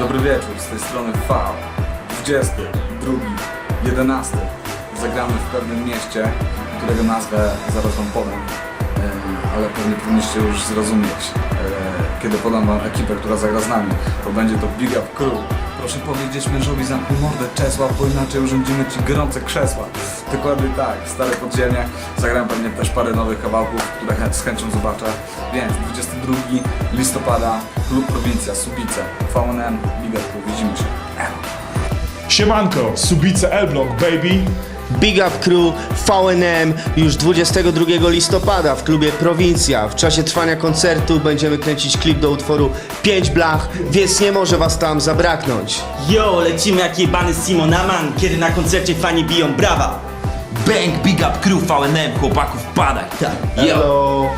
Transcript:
Dobry wieczór, z tej strony V. 22, 11. Zagramy w pewnym mieście, którego nazwę zaraz wam ale pewnie powinniście już zrozumieć, e, kiedy podam wam ekipę, która zagra z nami. To będzie to Big Up Crew. Proszę powiedzieć mężowi zamknij mordę Czesław, bo inaczej urządzimy ci gorące krzesła. Dokładnie tak, stare podziemie. Zagram pewnie też parę nowych kawałków, które z chęcią zobaczę. Więc 22 listopada, klub prowincja, Subice, VNM, Crew, widzimy się. Siemanko, Subice L-Block, baby. Big Up Crew VNM już 22 listopada w klubie Prowincja. W czasie trwania koncertu będziemy kręcić klip do utworu 5 blach, więc nie może was tam zabraknąć. Yo, lecimy jak jebany Simonaman, kiedy na koncercie fani biją brawa. Bang, big up crew VNM, chłopaków padaj. Tak, yo. Hello.